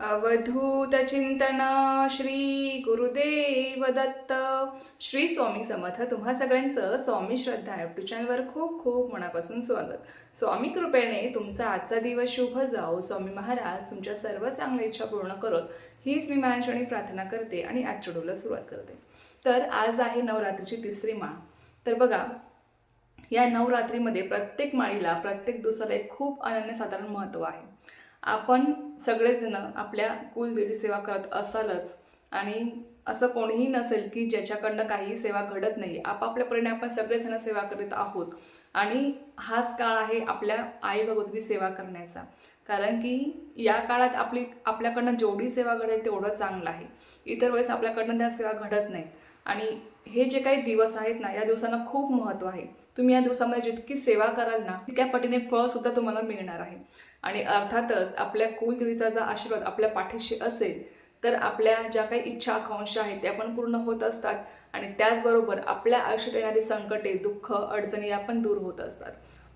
अवधूत चिंतन श्री गुरुदेव दत्त. श्री स्वामी समर्थ. तुम्हा सगळ्यांचं स्वामी श्रद्धा युट्यूब चॅनलवर खूप खूप मनापासून स्वागत. स्वामी कृपेने तुमचा आजचा दिवस शुभ जाओ. स्वामी महाराज तुमच्या सर्व चांगल्या इच्छा पूर्ण करत. हीच मी माझ्याने प्रार्थना करते आणि आज चढूला सुरुवात करते. तर आज आहे नवरात्रीची तिसरी माळ. तर बघा या नवरात्रीमध्ये प्रत्येक माळीला प्रत्येक दिवसाला एक खूप अनन्यसाधारण महत्त्व आहे. आपण सगळेजणं आपल्या कुलदेवी सेवा करत असालच. आणि असं कोणीही नसेल की ज्याच्याकडनं काही सेवा घडत नाही. आपापल्यापरीने आपण सगळेजण सेवा करीत आहोत. आणि हाच काळ आहे आपल्या आई भगवती सेवा करण्याचा. कारण की या काळात आपली आपल्याकडनं जेवढी सेवा घडेल तेवढं चांगलं आहे. इतर वेळेस आपल्याकडनं त्या सेवा घडत नाहीत. आणि हे जे काही दिवस आहेत ना या दिवसांना खूप महत्त्व आहे. तुम्ही या दिवसामध्ये जितकी सेवा कराल ना तितक्या पटीने फळसुद्धा तुम्हाला मिळणार आहे. आणि अर्थातच आपल्या कुलदेवीचा जर आशीर्वाद आपल्या पाठीशी असेल तर आपल्या ज्या काही इच्छा आकांक्षा आहेत त्या पण पूर्ण होत असतात. आणि त्याचबरोबर आपल्या आयुष्यात येणारी संकटे दुःख अडचणी या पण दूर होत असतात.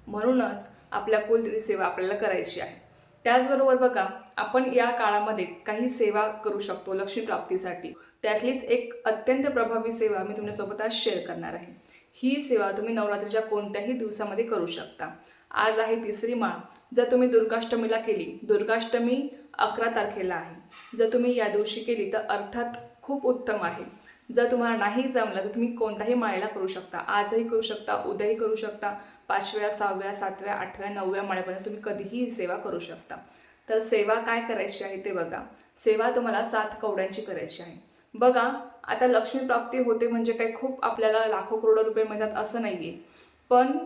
म्हणूनच आपल्या कुलदेवी सेवा आपल्याला करायची आहे. त्याचबरोबर बघा आपण या काळामध्ये काही सेवा करू शकतो लक्ष्मीप्राप्तीसाठी त्यातलीच एक अत्यंत प्रभावी सेवा मी तुमच्यासोबत आज शेअर करणार आहे. ही सेवा तुम्ही नवरात्रीच्या कोणत्याही दिवसामध्ये करू शकता. आज आहे तिसरी माळ. जर तुम्ही दुर्गाष्टमीला केली दुर्गाष्टमी अकरा तारखेला आहे. जर तुम्ही या दिवशी केली तर अर्थात खूप उत्तम आहे. जर तुम्हाला नाही जमलं तर तुम्ही कोणत्याही माळेला करू शकता. आजही करू शकता उद्याही करू शकता. पाचव्या सहाव्या सातव्या आठव्या नवव्या माळ्यापर्यंत तुम्ही कधीही सेवा करू शकता. तर सेवा काय करायची आहे ते बघा. सेवा तुम्हाला सात कवड्यांची करायची आहे. बघा आता लक्ष्मी प्राप्ती होते म्हणजे काही खूप आपल्याला लाखो करोडो रुपये मिळतात असं नाही आहे पण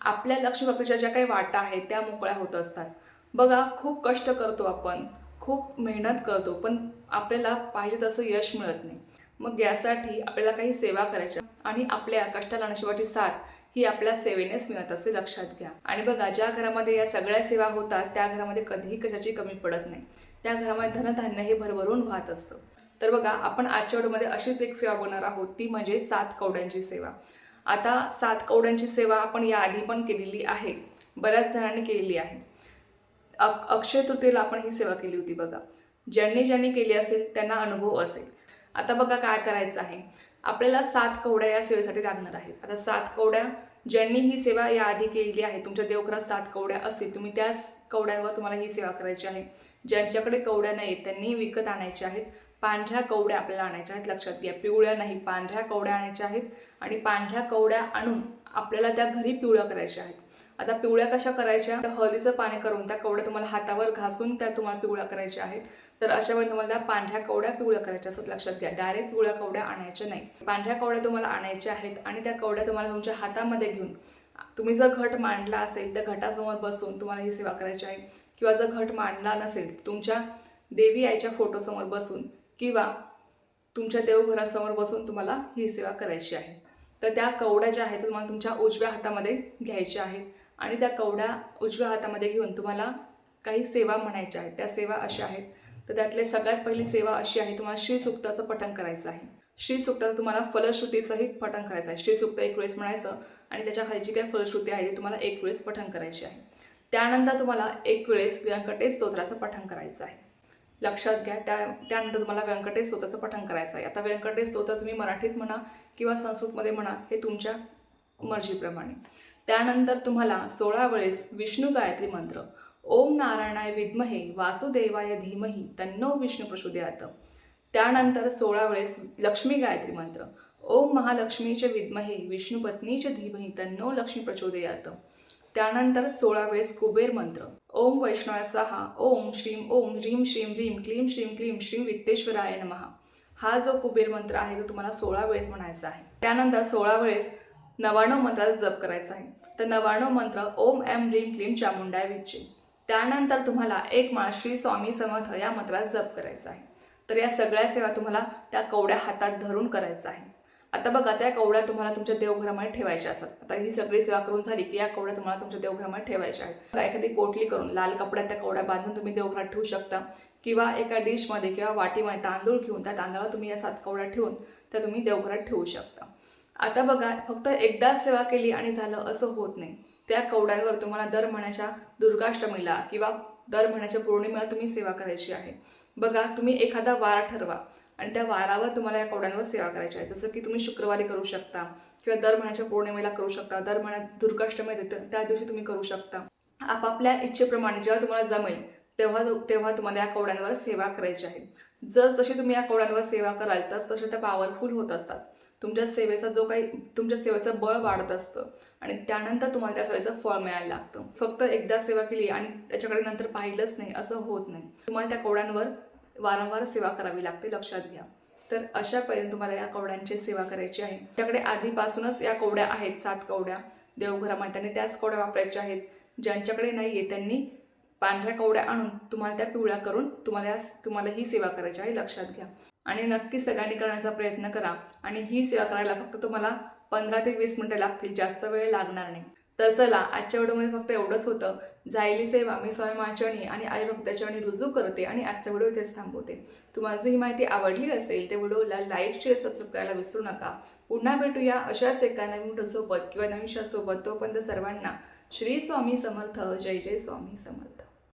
आपल्या लक्ष्मी प्राप्तीच्या ज्या काही वाटा आहेत त्या मोकळ्या होत असतात. बघा खूप कष्ट करतो आपण खूप मेहनत करतो पण आपल्याला पाहिजे तसं यश मिळत नाही. मग यासाठी आपल्याला काही सेवा करायच्या आणि आपल्या कष्टाला नशिबाची साथ ही आपल्या सेवेनेच मिळत असते लक्षात घ्या. आणि बघा ज्या घरामध्ये या सगळ्या सेवा होतात त्या घरामध्ये कधीही कशाची कमी पडत नाही. त्या घरामध्ये धनधान्य हे भरभरून वाहत असतं. तर बघा आपण आजच्या व्हिडिओमध्ये अशीच एक सेवा बनणार आहोत ती म्हणजे सात कवड्यांची सेवा. आता सात कवड्यांची सेवा आपण याआधी पण केलेली आहे बऱ्याच जणांनी केलेली आहे. अक अक्षय तृतीयेला आपण ही सेवा केली होती बघा. ज्यांनी ज्यांनी केली असेल त्यांना अनुभव असेल. आता बघा काय करायचं आहे. आपल्याला सात कवड्या या सेवेसाठी लागणार आहेत. आता सात कवड्या ज्यांनी ही सेवा याआधी केलेली आहे तुमच्या देवघरात सात कवड्या असतील तुम्ही त्याच कवड्यावर तुम्हाला ही सेवा करायची आहे. ज्यांच्याकडे कवड्या नाहीत त्यांनी विकत आणायच्या आहेत. पांढऱ्या कवड्या आपल्याला आणायच्या आहेत लक्षात घ्या. पिवळ्या नाही पांढऱ्या कवड्या आणायच्या आहेत आणि पांढऱ्या कवड्या आणून आपल्याला त्या घरी पिवळ्या करायच्या आहेत. आता पिवळ्या कशा करायच्या? तर हळदीचं पाणी करून त्या कवड्या तुम्हाला हातावर घासून त्या तुम्हाला पिवळ्या करायच्या आहेत. तर अशा वेळी तुम्हाला त्या पांढऱ्या कवड्या पिवळ्या करायच्या असतात लक्षात घ्या. डायरेक्ट पिवळ्या कवड्या आणायच्या नाही. पांढऱ्या कवड्या तुम्हाला आणायच्या आहेत आणि त्या कवड्या तुम्हाला तुमच्या हातामध्ये घेऊन तुम्ही जर घट मांडला असेल त्या घटासमोर बसून तुम्हाला ही सेवा करायची आहे. किंवा जर घट मांडला नसेल तुमच्या देवी आईच्या फोटोसमोर बसून किंवा तुमच्या देवघरासमोर बसून तुम्हाला ही सेवा करायची आहे. तर त्या कवड्या ज्या आहेत तुम्हाला तुमच्या उजव्या हातामध्ये घ्यायच्या आहेत आणि त्या कवड्या उजव्या हातामध्ये घेऊन तुम्हाला काही सेवा म्हणायच्या आहेत. त्या सेवा अशा आहेत. तर त्यातले सगळ्यात पहिली सेवा अशी आहे तुम्हाला श्रीसुक्ताचं पठण करायचं आहे. श्रीसुक्ताचं तुम्हाला फलश्रुतीसहित पठण करायचं आहे. श्रीसुक्त एक वेळेस म्हणायचं आणि त्याच्याखाली जी काही फलश्रुती आहे ती तुम्हाला एक वेळेस पठण करायची आहे. त्यानंतर तुम्हाला एक वेळेस व्यंकटेश स्तोत्राचं पठण करायचं आहे. लक्षात घ्या. त्या त्यानंतर तुम्हाला व्यंकटेश स्तोत्राचं पठण करायचं आहे. आता व्यंकटेश स्तोत्र तुम्ही मराठीत म्हणा किंवा संस्कृतमध्ये म्हणा हे तुमच्या मर्जीप्रमाणे. त्यानंतर तुम्हाला सोळा वेळेस विष्णू गायत्री मंत्र. ओम नारायणाय विद्महे वासुदेवाय धीमही तन्नो विष्णू प्रचोदयात त्यानंतर सोळा वेळेस लक्ष्मी गायत्री मंत्र. ओम महालक्ष्मीचे विद्महे विष्णुपत्नीचे धीमही तन्नो लक्ष्मी प्रचोदयात. त्यानंतर सोळा वेळेस कुबेर मंत्र. ओम वैष्णव सहा ओम श्रीम ओम ह्रीम श्रीम ह्रीम क्लीम श्रीम क्लीम श्री वित्तेश्वराय नमः. हा जो कुबेर मंत्र आहे तो तुम्हाला सोळा वेळेस म्हणायचा आहे. त्यानंतर सोळा वेळेस नवाण्णव मंत्राचा जप करायचा आहे. तर नवाण्णव मंत्र ओम एम ह्रीम क्लीम चामुंडाय विच्चे त्यानंतर तुम्हाला एक माळ श्री स्वामी समर्थ या मंत्राचा जप करायचा आहे. तर या सगळ्या सेवा तुम्हाला त्या कवड्या हातात धरून करायचा आहे. आता बघा त्या कवड्या तुम्हाला तुमच्या देवघरामध्ये ठेवायच्या असतात. आता ही सगळी सेवा करून झाली की या कवड्या तुम्हाला तुमच्या देवघरामध्ये ठेवायच्या आहेत. बघा, एखादी कोटली करून लाल कपड्यात त्या कवड्या बांधून तुम्ही देवघरात ठेवू शकता. किंवा एका डिशमध्ये किंवा वाटीमध्ये तांदूळ घेऊन त्या तांदळावर तुम्ही या सात कवड्या ठेवून त्या तुम्ही देवघरात ठेवू शकता. आता बघा फक्त एकदा सेवा केली आणि झालं असं होत नाही. त्या कवड्यांवर तुम्हाला दर महिन्याच्या दुर्गाष्टमीला किंवा दर महिन्याच्या पौर्णिमेला तुम्ही सेवा करायची आहे. बघा तुम्ही एखादा वार ठरवा. आणि त्या वारावर तुम्हाला या कवड्यांवर सेवा करायची आहे. जसं की तुम्ही शुक्रवारी करू शकता किंवा दर महिन्याच्या पौर्णिमेला करू शकता दर महिन्यात दुर्गाष्टमी येते त्या दिवशी तुम्ही करू शकता. आपापल्या इच्छेप्रमाणे जेव्हा तुम्हाला जमेल तेव्हा तेव्हा तुम्हाला या कवड्यांवर सेवा करायची आहे. जस जशी तुम्ही या कवड्यांवर सेवा कराल तस तसे त्या पॉवरफुल होत असतात. तुमच्या सेवेचा जो काही तुमच्या सेवेचं बळ वाढत असतं आणि त्यानंतर तुम्हाला त्या सेवेचं फळ मिळायला लागतं. फक्त एकदा सेवा केली आणि त्याच्याकडे नंतर पाहिलंच नाही असं होत नाही. तुम्हाला त्या कवड्यांवर वारंवार सेवा करावी लागते लक्षात घ्या. तर अशा पर्यंत तुम्हाला या कवड्यांची सेवा करायची आहे. त्याकडे आधीपासूनच या कवड्या आहेत सात कवड्या. देवघरामध्ये त्यांनी त्याच कवड्या वापरायच्या आहेत. ज्यांच्याकडे नाही आहे त्यांनी पांढऱ्या कवड्या आणून तुम्हाला त्या पिवळ्या करून तुम्हाला या तुम्हाला ही सेवा करायची आहे लक्षात घ्या. आणि नक्की सगळ्यांनी करण्याचा प्रयत्न करा. आणि ही सेवा करायला फक्त तुम्हाला पंधरा ते वीस मिनटं लागतील जास्त वेळ लागणार नाही. तर चला आजच्या व्हिडिओमध्ये फक्त एवढंच होतं. जायली सेवा मी स्वयं माझ्यानी आणि आई भक्ताचरणी रुजू करते आणि आजचा व्हिडिओ इथेच थांबवते. तुम्हाला जर ही माहिती आवडली असेल त्या व्हिडिओला लाईक शेअर सबस्क्राईब करायला विसरू नका. पुन्हा भेटूया अशाच एका नवीन व्हिडिओसोबत किंवा नवीन शासोबत तोपर्यंत सर्वांना श्री स्वामी समर्थ. जय जय स्वामी समर्थ.